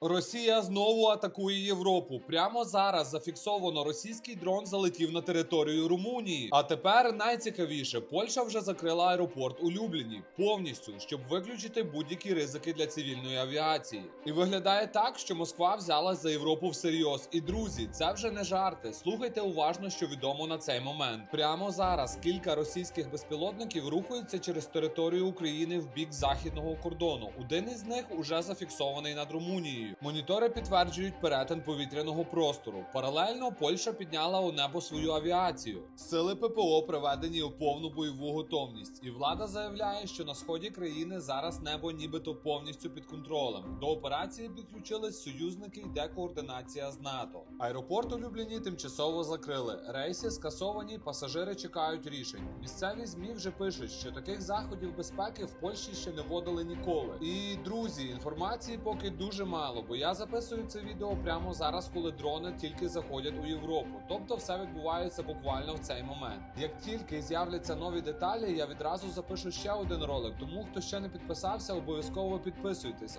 Росія знову атакує Європу. Прямо зараз зафіксовано російський дрон залетів на територію Румунії. А тепер найцікавіше, Польща вже закрила аеропорт у Любліні повністю, щоб виключити будь-які ризики для цивільної авіації. І виглядає так, що Москва взялась за Європу всерйоз. І друзі, це вже не жарти. Слухайте уважно, що відомо на цей момент. Прямо зараз кілька російських безпілотників рухаються через територію України в бік західного кордону. Один із них уже зафіксований над Румунією. Монітори підтверджують перетин повітряного простору. Паралельно Польща підняла у небо свою авіацію. Сили ППО приведені у повну бойову готовність, і влада заявляє, що на сході країни зараз небо нібито повністю під контролем. До операції підключились союзники, йде координація з НАТО. Аеропорт у Любліні тимчасово закрили. Рейси скасовані, пасажири чекають рішень. Місцеві змі вже пишуть, що таких заходів безпеки в Польщі ще не вводили ніколи. І друзі, інформації поки дуже мало, бо я записую це відео прямо зараз, коли дрони тільки заходять у Європу. Тобто все відбувається буквально в цей момент. Як тільки з'являться нові деталі, я відразу запишу ще один ролик. Тому хто ще не підписався, обов'язково підписуйтесь.